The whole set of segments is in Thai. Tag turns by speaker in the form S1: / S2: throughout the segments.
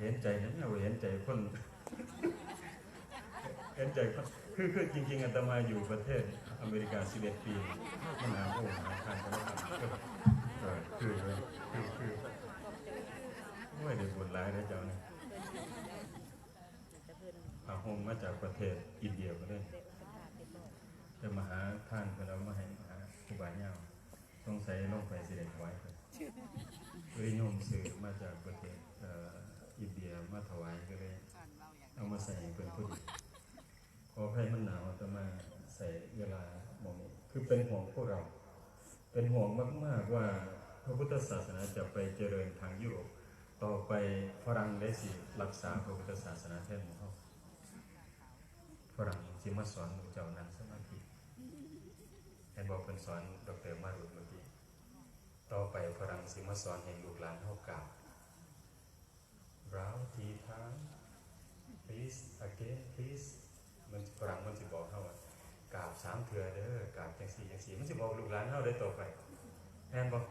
S1: เห็นใจนะไม่เอาเห็นใจคนเห็นใจคนคือคือจริงๆอาตมาอยู่ประเทศอเมริกา11ปีมันหาโอ้หาทางกันแล้วเออคือคือคือไม่ได้บุญร้ายนะเจ้านี่ยพาหงมาจากประเทศอินเดียก็ได้จะมาหาท่านไปแล้วมาให้มาหาครูบาเน่าสงสัยลงไปสิเด็กไว้เลยโยมสื่อมาจากประเทศ อินเดียมาถวายก็เลยเอามาใส่เป็นพอดีขอให้มันหนาวแต่มาใส่เวลามองนี้คือเป็นห่วงพวกเรา เป็นห่วงมาก ๆ ว่าพระพุทธศาสนาจะไปเจริญทางยุโรปต่อไปฝรั่งได้สิรักษาพระพุทธศาสนาแทนหมู่เขาฝรั่งสิมาสอนหมู่เจ้านั่งสมาธิเห็นบอกเป็นสอนดรมารุตเมื่อกี้ต่อไปฝรั่งสิมาสอนให้ลูกหลานเขากราบ ร้าวทีทาง please again please มันฝรั่งมันจะบอกเขาว่ากราบสามเถื่อเด้อกราบจังสี่จังสี่มันจะบอกลูกหลานเขาได้ต่อไปแม่นบอก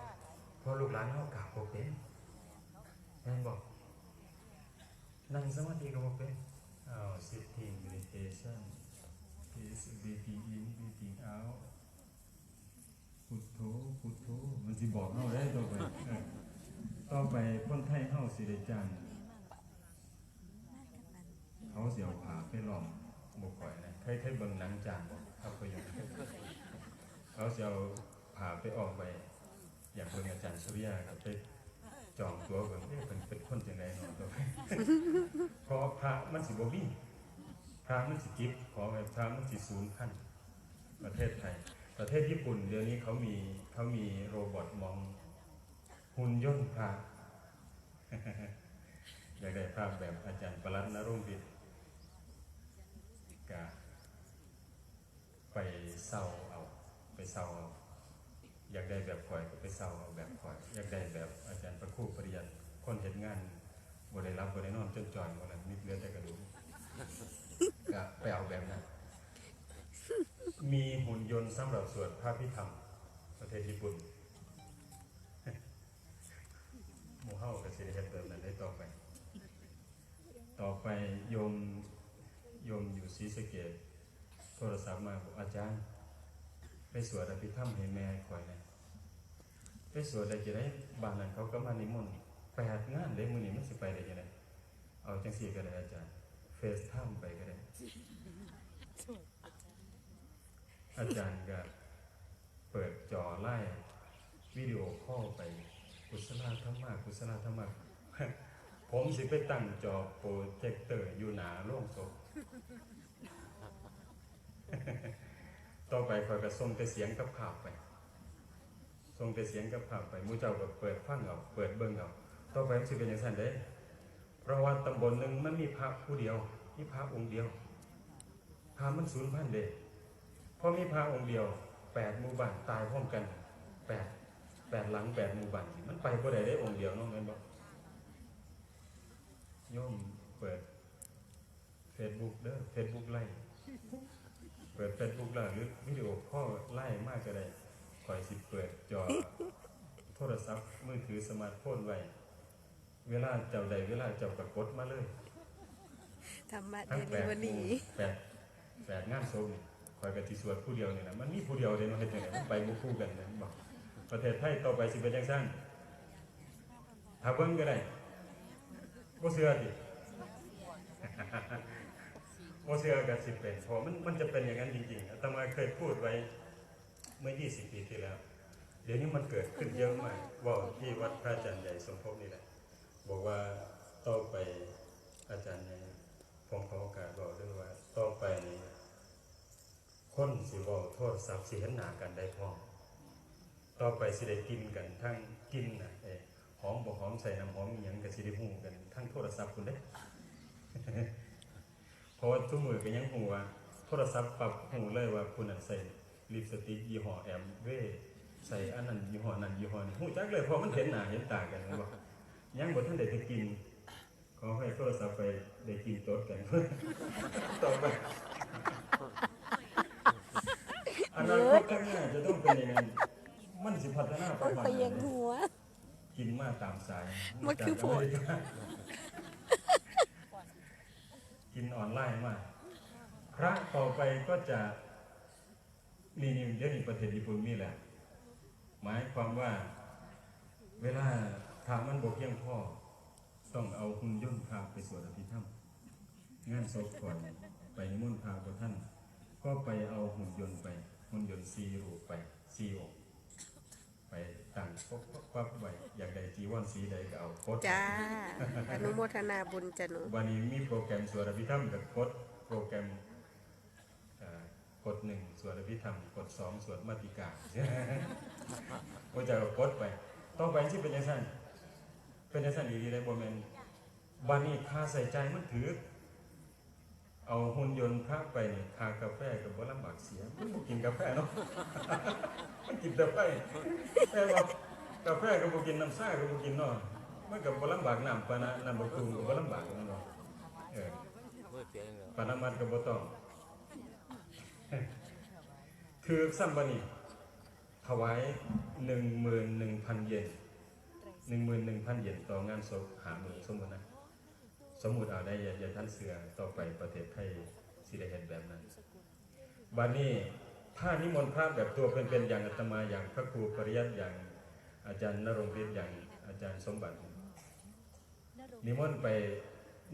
S1: พอลูกหลานเขากราบบ่เป็นแม่นบอกนั่งสมาธิก็บ่เป็นอ้าว sitting meditation is breathing in breathing out พุทโธพุทโธมันจะบอกเขาได้ต่อไปต่อไปคนไทยเขาสิได้จ้าง เขาเสียวผาไปลอมบกก่อยนะเคยเคยเบิ่งหนังจางบอกภาพยนตร์เขาเสียวผาไปออกไป อย่างเบิ่งอาจารย์สุริยาครับไปจองตัวเบิ่งเอ๊ะเป็นเป็นคนจังไดเนาะตัวไปเพอพระมันสิบ่มีพระมันสิกิบขอให้พระมันสิศูนย์พันประเทศไทย ประเทศญี่ปุ่นเดี๋ยวนี้เขามีเขามีโรบอทมองหุ่นยนต์พระอยากได้ภาพแบบอาจารย์ประหลัดนรงค์บิด กะไปเศร้าเอาไปเศร้าเอาอยากได้แบบข่อยก็ไปเศร้าเอาแบบข่อย อยากได้แบบอาจารย์ประครูปริยัติคนเห็นงานบ่ได้รับบ่ได้นอนจนจอยบ่นั้นนิดเหลือแต่กระดูกกะไปเอาแบบนั้นมีหุ่นยนต์สำหรับสวดพระพิธรรม ประเทศญี่ปุ่นหมู่เฮาก็สิได้เฮ็ดแบบนั้นได้ต่อไป ต่อไปโยม โยมอยู่ศรีสะเกดโทรศัพท์มาบอกอาจารย์ ไปสวดอภิธรรมให้แม่ข่อยนะไปสวดได้จะได้บ้านนั้นเขาก็มานิมนต์แปดงานเลยมือนี้มันสิไปได้จังไดเอาจังซี่ก็ได้อาจารย์ เฟซไทม์ไปก็ได้ อาจารย์ก็เปิดจอไล่วิดีโอคอไป กุศลธรรมะกุศลธรรมะผมสิไปตั้งจอโปรเจคเตอร์อยู่หนาโล่งศพ ต่อไปคอยก็ส่งแต่เสียงกับภาพไปส่งแต่เสียงกับภาพไปมูเจ้าก็เปิดฟังเอาเปิดเบิ่งเอาต่อไปมันสิเป็นอย่างนั้นเด้เพราะว่าตำบลหนึ่งมันมีพระผู้เดียวมีพระองค์เดียวพระมันสูญพันธุ์เด้เพราะมีพระองค์เดียวแปดหมู่บ้านตายพร้อมกันแปดแปดหลังแปดหมู่บ้านมันไปบ่ได้ได้องค์เดียวน้องเงินบอกโยมเปิด เฟซบุ๊กเด้อเฟซบุ๊กไล่เปิดเฟซบุ๊กไล่หรือวิดีโอข้อไล่มากก็ได้คอยสิเปิดจอโทรศัพท์มือถือสมาร์ทโฟนไว้ เวลาเจ้าใดเวลาเจ้าก็กดมาเลย
S2: ธรรมะ
S1: ทั้ง
S2: เด
S1: แป
S2: ลิ
S1: ด
S2: เวอ
S1: หมู่
S2: รี่
S1: แปดแปดงานโซมคอยกับที่สวดผู้เดียวนี่นะมันมีผู้เดียวเด้เนาะเฮ็ดจังไดมันไปบ่คู่กันนะบอกประเทศไทยต่อไปสิเป็นจังซั่นถ้าเบิ่งก็ได้บ่เชื่อติ โอเชื่อกับสิเป็นเพราะมันมันจะเป็นอย่างนั้นจริงๆอาตมาเคยพูดไว้เมื่อ 20 ปีที่แล้ว เดี๋ยวนี้มันเกิดขึ้นเยอะมากว่าที่วัดพระอาจารย์ใหญ่สมภพนี่แหละ บอกว่าต่องไปอาจารย์ในผมขอโอกาสบอกด้วยว่าต่องไปนี้คนสิบอกโทษศัพท์สิเห็นหนากันได้พร้อมต่อไปสิได้กินกันทั้งกินนะเอหอมบ่หอมใส่น้ำหอมอหยังก็สิได้ฮู้กันทั้งโทรศัพท์คุณได้ เพราะว่าทุกมือก็ยังหูว่าโทรศัพท์ปรับหูเลยว่าคุณน่ะใส่ลิปสติกยี่ห้อแอมเวใส่อันนั้นยี่ห้อนั้นยี่ห้อนี้หูจักเลยเพราะมันเห็นหน้าเห็นตากันว่ายังบ่ทันได้จะกินขอให้โทรศัพท์ไปได้กินโต๊ดกันต่อไปอนาคตข้างหน้าจะต้องเป็นอย่างนั้นมันสิพัฒนาไป
S2: ต้อง
S1: มา
S2: ไปยังหัว
S1: กินมาตามสาย
S2: มันคือ
S1: จาก
S2: ผล
S1: เมริกา กินออนไลน์มาก พระต่อไปก็จะนี่นี่เดี๋ยวนี้ประเทศญี่ปุ่นมีแหละ หมายความว่าเวลาพระมันบกเพียงพ่อ ต้องเอาหุ่นยนต์พาไปสวดอภิธรรมงานศพก่อนไปนิมนพระพระท่าน ก็ไปเอาหุ่นยนต์ไปหุ่นยนต์ซีรูไปซีองค์ ไปตั้งปกปักไว้อยากได้จีวรสีใดก็เอาโคต
S2: จ้า อนุโมทนาบุญจ้ะหนู
S1: วันนี้มีโปรแกรมสวดอภิธรรมกับกดโปรแกรมเอ่อกดหนึ่งสวดอภิธรรมกดสองสวดมาติกาก็จะกดไปต่อไปที่เป็นยังไงเป็นยังไงดีๆเลยโบแมนวันนี้ค่าใส่ใจมันถือ เอาหุ่นยนต์พระไปนี่คากาแฟกับว่าลำบากเสียมันบ่กินกาแฟเนาะ มันกินแต่ไฟแต่ว่ากาแฟก็บ่กินน้ำซ่าก็บ่กินเนาะมันก็บ่ลำบากน้ำปานะน้ำบะตูมก็บ่ลำบากเนาะเออ
S3: ไม่เปา
S1: นามัดก็บ่ต้องคือซ้ำบันีถวาย11,000เยน11,000เยนต่องานศพหามือสมมุตินะ สมมุติเอาได้อย่าอย่าท่านเสือต่อไปประเทศไทยสิได้เห็นแบบนั้นบัดนี้ถ้านิมนต์พระแบบตัวเป็นๆอย่างอาตมาอย่างพระครูปริยัติอย่างอาจารย์นรงฤทธิ์อย่างอาจารย์สมบัติ นิมนต์ไป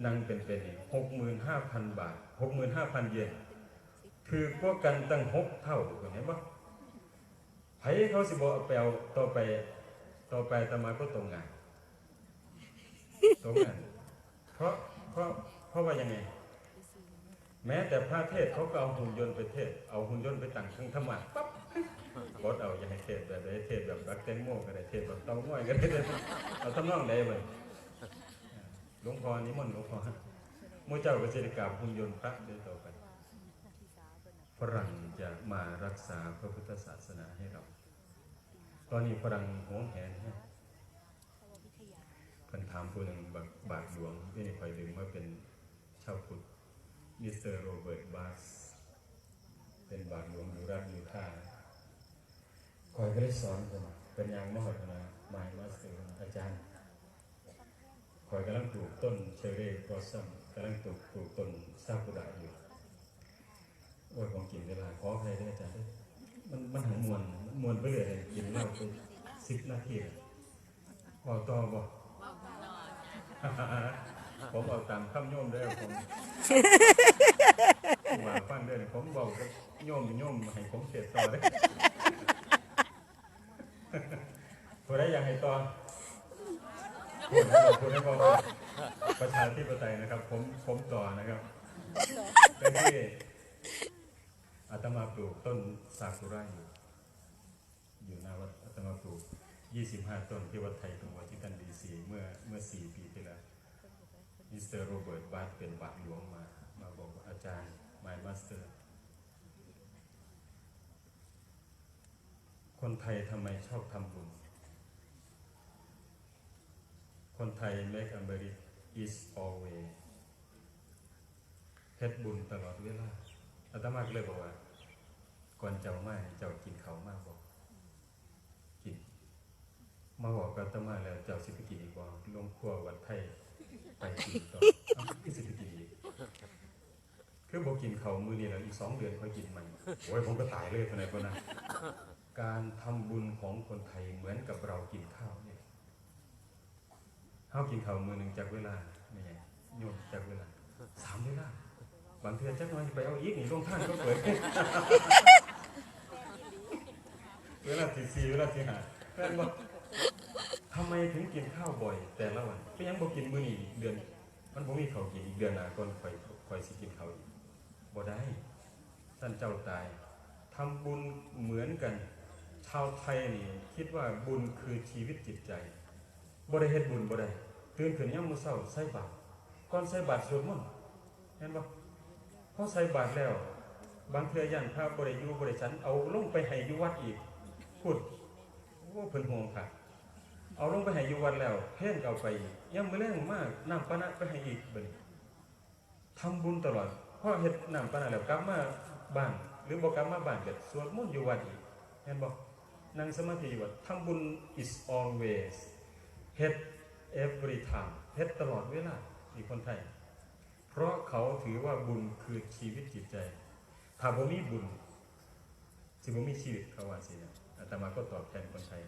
S1: นั่งเป็นๆหกหมื่นห้าพันบาทหกหมื่นห้าพันเยนคือพวกกันตั้งหกเท่าเห็นปะไผเขาสิบอกเอาไปเอาต่อไปต่อไปตมาก็ตรงงานตรงงาน เพราะเพราะเพราะว่ายังไง แม้แต่พระเทศเขาก็เอาหุ่นยนต์ไปเทศ เอาหุ่นยนต์ไปตั้งข้งธรรมะปั๊บกดเอาอย่าให้เทศแบบใดเทศแบบรักแตงโมก็ได้เทศแบบเต้าง่อยก็ได้เอาทำนองใดเลยหลวงพ่อนิมนต์หลวงพ่อหมูเจ้าก็จะได้กราบหุ่นยนต์พระเด้ต่อไปฝรั่งจะมารักษาพระพุทธศาสนาให้เรา ตอนนี้ฝรั่งหวงแหนให้ เพิ่นถามผู้หนึ่งบาบาทหลวงที่นี่คอยดึงว่าเป็นชาวพุทธมิสเตอร์โรเบิร์ตบาสเป็นบาทหลวงอยู่รัฐยูทาห์คอยก็ได้สอนผมเป็นย่างมหาธนะมายมาสเตอร์อาจารย์คอยกำลังปลูกต้นเชอร์รี่บอสซัมกำลังปลูกปลูกต้นซากุระอยู่โอ้ยของกินเวลาขอใครได้อาจารย์มันมันหันมวนมวนไปเรื่อยเลยกินเหล้าไปสิบนาทีอะพอต่อบ่ ผมเอาตามคำโยมเด้ผมว่าฟังเด้ผมบอกกับโยมโยมให้ผมเสียต่อเด้อผู้ใดอยากให้ต่อผู้ใดผู้ใดบอกว่าประชาธิปไตยนะครับ ผมผมต่อนะครับเป็นที่อาตมาปลูกต้นซากุระอยู่อยู่หน้าวัดอาตมาปลูก 25 ต้นที่วัดไทยตรงวัดที่ตันดีซีเมื่อเมื่อ 4 ปีที่แล้วมิสเตอร์โรเบิร์ตบาสเป็นบาทหลวงมา มาบอกว่าอาจารย์ my master คนไทยทำไมชอบทำบุญ คนไทย make a very is always เฮ็ดบุญตลอดเวลาอาตมาก็เลยบอกว่า ก่อนเจ้ามาเจ้ากินเขามากบอก มาบอกกับอาตมาแล้วเจ้าสิไปกินอีกบ่ลงครัววัดไทยไปกินต่อเอ้าคือสิไปกินอีกคือบอกกินเขาวมือนี่แล้วอีกสองเดือนค่อยกินใหมันโอ้ยผมก็ตายเลยคนไหนคนนั้นการทำบุญของคนไทยเหมือนกับเรากินข้าวเนี่ยข้าวกินข้าวมือหนึ่งจากเวลาไม่ใช่โยมจากเวลาสามเวลาบางเทือจักหน้อยไปเอาอีกนี่ลงท่านก็เปิดเวลาที่สี่เวลาที่ห้าแม่นบอก ทำไมถึงกินข้าวบ่อย แต่ละวันก็ยังบ่กินมื้อนี้อีกเดือน มันบ่มีข้าวกินอีกเดือนหน้าก่อนค่อยค่อยสิกินข้าวอีกบ่ได้ท่านเจ้าตายทำบุญเหมือนกัน ชาวไทยนี่คิดว่าบุญคือชีวิตจิตใจบ่ได้เฮ็ดบุญบ่ได้ตื่นขึ้นยามมื้อเช้าใส่บาตรก่อนใส่บาตรสวดมนต์เห็นบ่พอใส่บาตรแล้ว บางเทื่อย่านพระบ่ได้อยู่บ่ได้ฉันเอาลงไปให้อยู่วัดอีกพูดโอ้เพิ่นห่วงค่ะ เอาลงไปให้อยู่วัดแล้วเพ่นเอาไปยังไมือแรงมากน้ำปานะไปให้อีกบิ่นทำบุญตลอดพอเฮ็ดน้ำปานะแล้วกลับมาบ้านหรือบ่กลับมาบ้านก็สวดมนต์อยู่วัดอีกเห็นบ่นั่งสมาธิอยู่วัดทำบุญ is always เฮ็ด every time เฮ็ดตลอดเวลานี่คนไทย เพราะเขาถือว่าบุญคือชีวิตจิตใจ ถ้าบ่มีบุญสิบ่มีชีวิตเขาว่าสินะอาตมาก็ตอบแทนคนไทย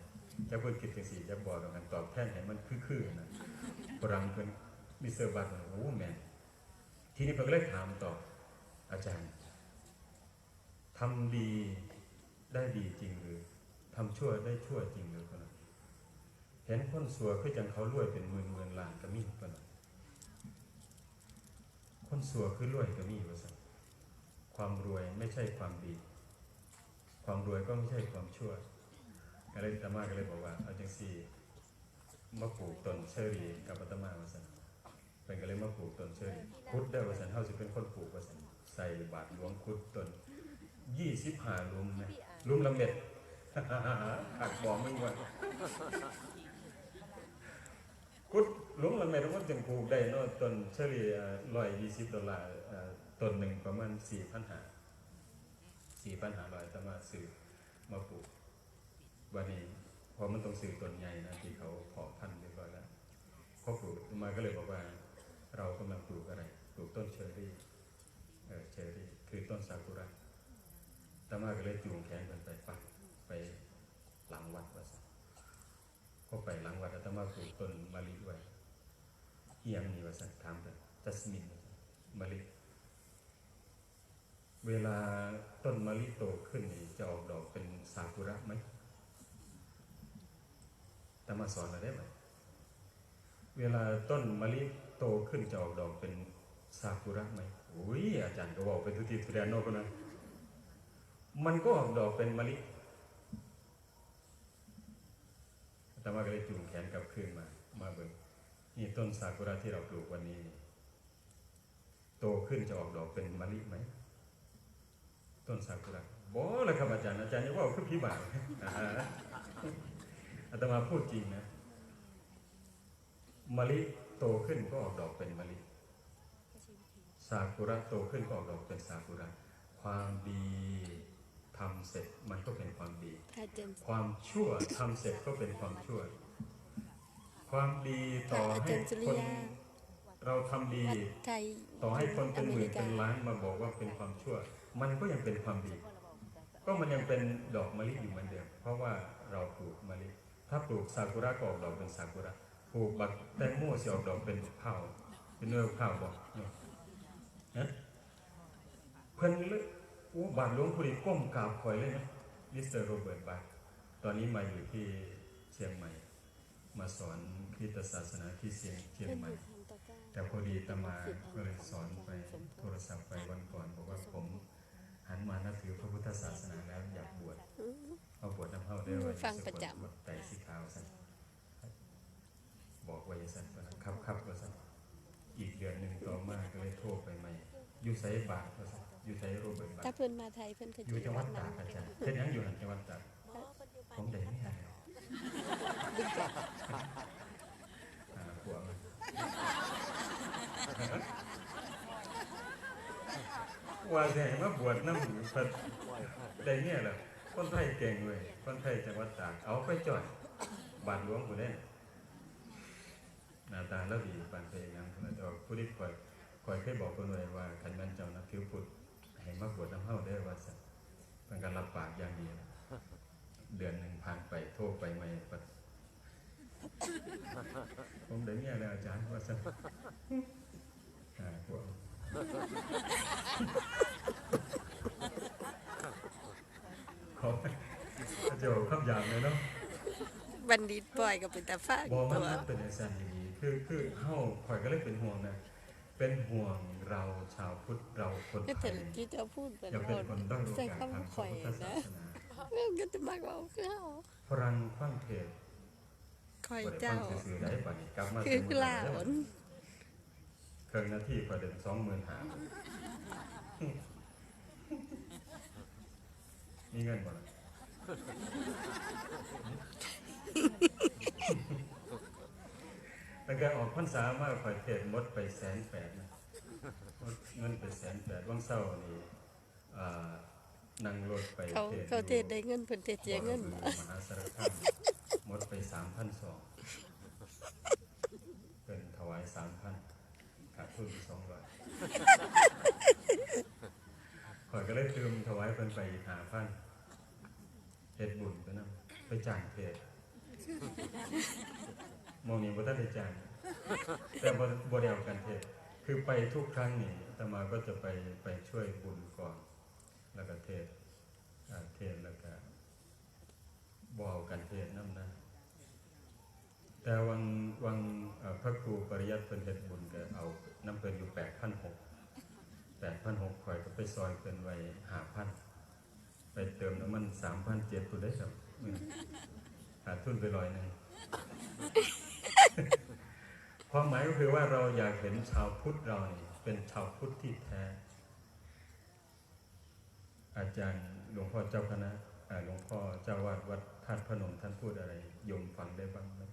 S1: จะเพิ่นคิดจังซี่จะบอกกันตอบแทนให้มันคือๆนะฝรั่งเพิ่นมิสเตอร์บัตโอ้แม่นทีนี้เพิ่นก็เลยถามต่ออาจารย์ทำดีได้ดีจริงหรือทำชั่วได้ชั่วจริงหรือเปล่าเห็นคนสัวคือจังเขารวยเป็นหมื่นหมื่นล้านก็มีเปล่าคนสัวคือรวยก็มีว่าซั่นความรวยไม่ใช่ความดี ความรวยก็ไม่ใช่ความชั่ว ก็เลยอาตมาก็เลยบอกว่าเอาจังซี่มาปลูกต้นเชอรี่กับอาตมาว่าซั่นเป็นก็เลยมาปลูกต้นเชอรี่คุดได้ว่าซั่นเฮาสิเป็นคนปลูกว่าซั่นใส่บาตรหลวงคุดต้น25หลุมนะหลุมละเม็ดหักบ่มึงว่าคุดหลุมละเม็ดมันจึงปลูกได้เนาะต้นเชอรี่120ดอลลาร์ต้นหนึ่งประมาณ4,500สี่ปัญหาลอยแต่มาสื่อมาปลูก วันนี้พอมันต้องสื่อต้นใหญ่นะที่เขาเพาะพันธุ์เรียบร้อยแล้วพอปลูกมาก็เลยบอกว่า เรากำลังปลูกอะไรปลูกต้นเชอร์รี่เออเชอร์รี่คือต้นซากุระตามาก็เลยจูงแขนกันไปปักไปหลังวัดว่าสัพอไปหลังวัดอาตมาปลูกต้นมะลิไว้เอียงนี่ว่าสันถามกันจัสมินว่าซั่นมะลิเวลาต้นมะลิโตขึ้นนี่จะออกดอกเป็นซากุระไหม แตามาสอนเราได้ไหมเวลาต้นมะลิโตขึ้นจะออกดอกเป็นซากุระไหมอุ้ยอาจารย์ก็บอกเป็นทุกทีทุเรียนโนกนะมันก็ออกดอกเป็นมะลิแตามาก็เลยจูงแขนกลับคืนมา มาเบิ่งนี่ต้นซากุระที่เราปลูกวันนี้ โตขึ้นจะออกดอกเป็นมะลิไหม ต้นซากุระบอเลยครับอาจารย์ อาจารย์อย่าว่าคือพี่บ่าว อ่าฮะอาตมาพูดจริงนะมะลิโตขึ้นก็ออกดอกเป็นมะลิซากุระโตขึ้นก็ออกดอกเป็นซากุระความดีทำเสร็จมันก็เป็นความดี ความชั่วทำเสร็จก็เป็นความชั่ว ความดีต่อให้คนเราทำดี ต่อให้คนเป็นหมื่นเป็นล้านมาบอกว่าเป็นความชั่ว มันก็ยังเป็นความดี ก็มันยังเป็นดอกมะลิอยู่เหมือนเดิมเพราะว่าเราปลูกมะลิ ถ้าปลูกซากุระก็ออกดอกเป็นซากุระปลูกบักแตงโมสิออกดอกเป็นเผาวเป็นเนื้อเผาวบอกเนาะเพิ่นเลยโอ้บาทหลวงพุรีก้มกราบคอยเลยนะมิสเตอร์โรเบิร์ตบาทตอนนี้มาอยู่ที่เชียงใหม่ มาสอนคริสตศาสนาที่เชียงเชียงใหม่ แต่พอดีตมาก็เลยสอนไปโทรศัพท์ไปวันก่อนบอกว่าผมหันมานับถือพระพุทธศาสนาแล้วอยากบวช เอาบวชน้ำเข้าได้ว่า
S2: ฟังประจำ
S1: บวชไต่สีขาวสันบอกไว้สันว่าครับครับว่าสันอีกเดือนหนึ่งต่อมาก็เลยโทรไปใหม่อยู่ไสบาทว่าสันอยู่ไสโรเบิร์ตบาท
S2: ถ้าเพิ่นมาไทยเพิ่นก็
S1: อยู่จังหวัดตาก
S2: น
S1: อาจารย์เป็นยังอยู่หันจังหวัดตากผมได้ไม่ได้หรอกอ่าผัวมันว่าแต่ให้มาบวชน้ำเพิ่นได้เนี่ยแหละ คนไทยเก่งเว้ยคนไทยจังหวัดตากเอาไปจ่อยบาทหลวงผู้ได้หน้าตาแล้วดีปานเพลงยังคนละแต่ว่าผู้ที่คอยคอยเคยบอกคนไว้ว่าคันแม่นเจ้านับถือพุทธให้มาบวชน้ำเฮาได้ว่าซั่นเพิ่นก็รับปากอย่างเดียวเดือนหนึ่งผ่านไปโทรไปใหม่ปัดผมได้เนี่ยแล้วอาจารย์ว่าซั่นอ่าพวก ขอจะบ อกคำหยาบเลยเนาะ
S2: บัณฑิตปล่อยก็เป็นตาฟ้า
S1: บอกมัน
S2: ตัว
S1: มันเป็นไอ้สันดีคือคือเฮาข่อยก็เลยเป็นห่วงนะเป็นห่วงเราชาวพุทธเราคน
S2: ก็
S1: ไท
S2: แต่
S1: ย
S2: ที่เจ้าพูดเป็น
S1: อย่าเป็นคนด้อยโอ
S2: ใส่
S1: กาสทาง
S2: คำ
S1: พ
S2: ข่
S1: ระ
S2: อย
S1: พุทธศา
S2: นะ
S1: สนา
S2: เรื่องก็จะมากเอาคือเฮา
S1: ฝรั่งฟังเทศ
S2: ข่อย
S1: บ่ได้
S2: เจ้า
S1: ฟังซื่อๆได้ป่ะนี่กลับมา
S2: คือ
S1: สมุน
S2: ลา
S1: ไพร
S2: ว
S1: ได้เครื่องนาทีกว่าเดินสองหมื่นหามีเงินบ่ล่ะ ตั้งแออกพรรษามากข่อยเกิดมดไปแสนแปดนะเงินไปแสนแปดว่างเศร้านี่านั่งรถไป
S2: เขา
S1: เขา
S2: เทศได้เงินเพิ่นเทศเสียเงินน
S1: มหาสารคามมดไปสามพันสองเป็นถวายสามพันขาดทุนสองร้อยข่อยก็เลยตืมถวายเพิ่นไปหาพัน เฮ็ดบุญไปนำไปจ้างเทศมองนี้บ่ทันได้จ้างแต่บ่บ่ได้เอากันเทศคือไปทุกครั้งนี่ตมาก็จะไปไปช่วยบุญก่อน แล้วก็เทศเทศแล้วก็บ่เอากันเทศนำนะแต่วันวันเอ่อพระครูปริยัติเพิ่นเฮ็ดบุญก็เอาน้ำเพิ่นอยู่8,600 8,600ข่อยก็ไปซอยเพิ่นไว้5,000 ไปเติมน้ำมัน3,700พุ่นได้ครับมื้อนี้หาทุนไปร้อยหนึงความหมายก็คือว่าเราอยากเห็นชาวพุทธเรานี่เป็นชาวพุทธที่แท้ อาจารย์หลวงพ่อเจ้าคณะอ่าหลวงพ่อเจ้าวาดวัดธาตุพนมท่านพูดอะไรโยมฟังได้บ้างไหม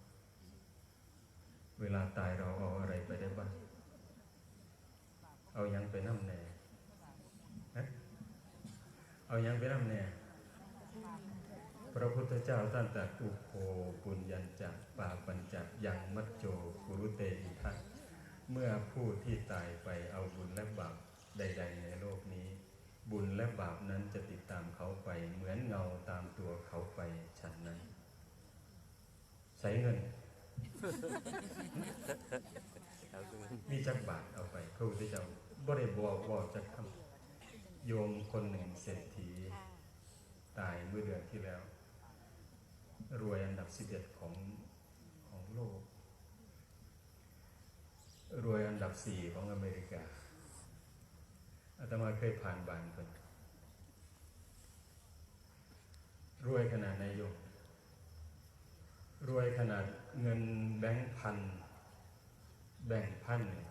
S1: เวลาตายเราเอาอะไรไปได้บ้าง เอายังไปน้ำแน่ เอายังไปน้ำแน่พระพุทธเจ้าท่านตรัสอุโภปุญญัญจะปาปัญจะยังมัจโจกุรุเตอิทัสเมื่อผู้ที่ตายไปเอาบุญและบาปใด ๆ ในโลกนี้ บุญและบาปนั้นจะติดตามเขาไป เหมือนเงาตามตัวเขาไปฉันนั้น ใช้เงิน มีจักบาทเอาไปพระพุทธเจ้าบ่ได้บอกบอกจักคำ โยมคนหนึ่งเศรษฐี ตายเมื่อเดือนที่แล้ว รวยอันดับ11ของของโลก รวยอันดับ4ของอเมริกาอาตมาเคยผ่านบานเพิ่นรวยขนาดนายโยมรวยขนาดเงินแบงค์พัน แบ่งพันเนี่ย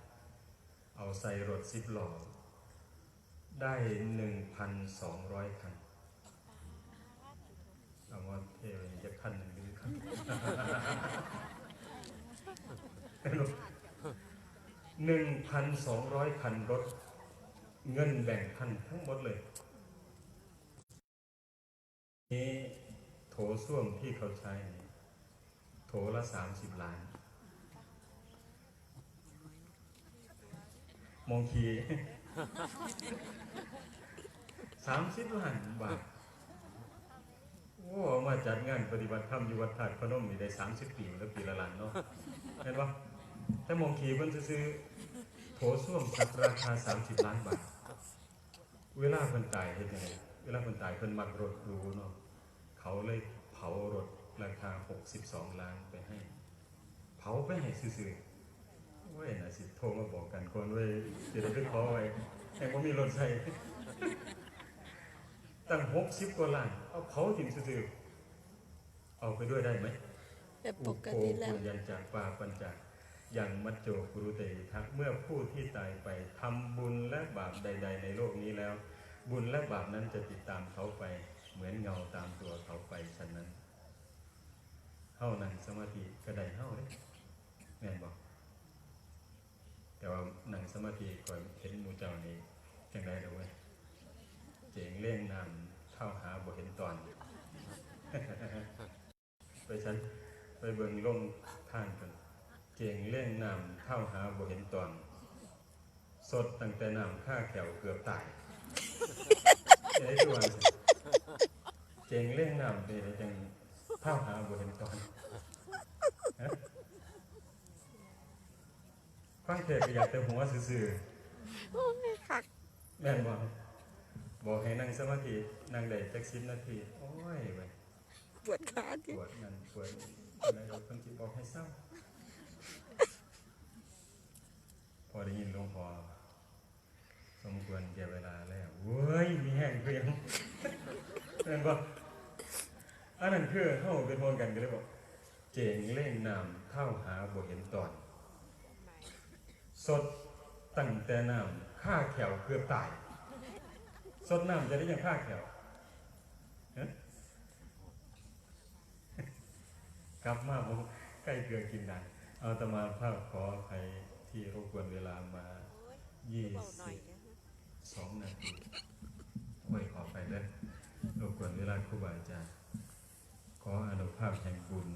S1: เอาใส่รถสิบล้อ ได้หนึ่งพันสองร้อยคันเอาว่าเทไปจะคันหนึ่งดีครับหนึ่งพันสองร้อยคันรถ เงินแบ่งพันทั้งหมดเลย นี้โถส้วมที่เขาใช้ โถละสามสิบล้าน มองคี สามสิบล้านบาท โอ้ มาจัดงานปฏิบัติธรรมอยู่วัดธาตุพนมนี่ได้สามสิบปีแล้วปีละล้านเนาะเห็นปะแต่มองคีเพิ่นซื้อโถส้วมสักราคาสามสิบล้านบาท เวลาเพิ่นตายเฮ็ดยังไงเวลาเพิ่นตายเพิ่นมักรถรูเนาะ เขาเลยเผารถราคาหกสิบสองล้านไปให้ เผาไปให้ซื่อๆ เว้ยน่ะสิโทรมาบอกกันก่อนเว้ยจะได้ไปขอไว้แต่ว่ามีรถใช้ตั้งหกสิบกว่าล้านเอาเผาถิ่มซื่อๆเอาไปด้วยได้ไหม
S2: แต่ป
S1: อุ
S2: ก
S1: โภ
S2: ติแล้ว
S1: ปุญญัญจากปาปัญจกยังมัจโจกุรุเตทักเมื่อผู้ที่ตายไปทำบุญและบาปใด ๆ ในโลกนี้แล้ว บุญและบาปนั้นจะติดตามเขาไป เหมือนเงาตามตัวเขาไปฉะนั้นเฮานั่งสมาธิก็ได้เฮาเด้แม่นบอก แต่ว่าหนังสมาธิก่อนเห็นมูเจ้านี่จังไดเด้เว้ยเจ๋งเล่งนำเข้าหาบ่เห็นตอน ไปฉันไปเบิ่งลงท่านกันเจ๋งเล่งนำเข้าหาบ่เห็นตอน สดตั้งแต่นำข้าแขวเกือบตายไอ้ตัวเจ๋งเล่งนำเป็นจังเข้าหาบ่เห็นตอน ฟังเทศก็อยากแต่หัวซื่อ
S2: โอ้ยคัก
S1: ๆแม่นบ่บอกให้นั่งสมาธินั่งได้จักสิบนาทีโอ้ยเว้ย
S2: ปวดขา
S1: ป
S2: ดิ
S1: วดนั่นปวดนี่อะไรเราเพิ่นสิบอกให้เศร้า พอได้ยินหลวงพ่อสมควรแก่เวลาแล้วเว้ยมีแห้งเพียงแม่นบ่อันนั้นคือเฮาเป็นพนกันก็เลยบอกเจงเล่งน้ำเข้าหาบ่เห็นตอน สดตั้งแต่น้ำข้าแขวเกือบตาย สดน้ำจะได้ยังข้าแขวกลับมาผมใกล้เกลือกินได้เอาตมาภาพขออภัยที่รบกวนเวลามายี่สิบสองนาทีโอ้ยขอไปเด้อรบกวนเวลาครูบาอาจารย์ ออนุภาพแห่งบุญ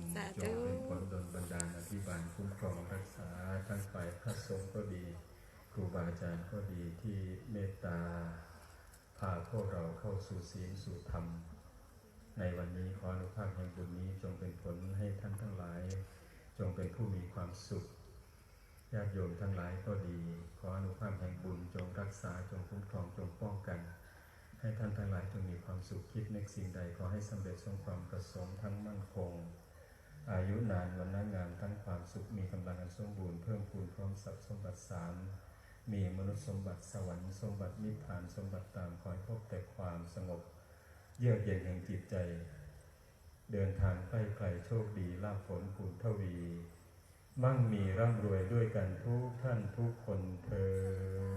S1: จงเป็นผลดลบันดาลอภิบาลคุ้มครองรักษาทั้งฝ่ายพระสงฆ์ก็ดี ครูบาอาจารย์ก็ดีที่เมตตา พาพวกเราเข้าสู่ศีลสู่ธรรม ในวันนี้ขออนุภาพแห่งบุญนี้จงเป็นผลให้ท่านทั้งหลาย จงเป็นผู้มีความสุขญาติโยมทั้งหลายก็ดี ขออนุภาพแห่งบุญจงรักษาจงคุ้มครองจงป้องกัน ให้ท่านทั้งหลายจงมีความสุขคิดนึกสิ่งใดขอให้สำเร็จสมความประสงค์ทั้งมั่นคง อายุนานวันนางามทั้งความสุขมีกำลังอันสมบูรณ์เพิ่มพูนพร้อมทรัพสมบัติสามมีมนุษย์สมบัติสวรรค์สมบัตินิพพานสมบัติตามคอยพบแต่ความสงบ เยือกเย็นแห่งจิตใจ เดินทางใกล้ไกลโชคดีลาภผลคุณทวี มั่งมีร่ำรวยด้วยกันทุกท่านทุกคนเธอ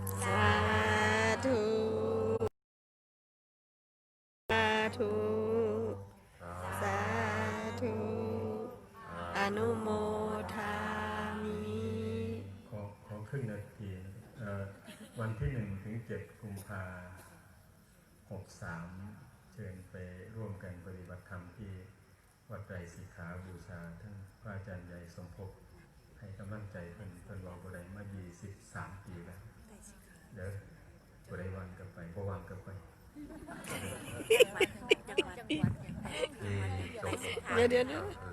S2: ธุสาธุอนุโมทามิ
S1: ขอขอครึ่งนาทีนะครับเอ่อวันที่หนึ่งถึงเจ็ดกุมภาหกสามเชิญไปร่วมกันปฏิบัติธรรมที่วัดไตรสิกขาบูชาท่านพระอาจารย์ใหญ่สมภพให้กำลังใจเพิ่นเพิ่นบอกบไดมายี่สิบสามปีแล้วเดี๋ยวบไดวันกันไปบ่วันกันไป
S2: เดี๋ยวเดี๋ยวเดี๋ยว
S1: เอ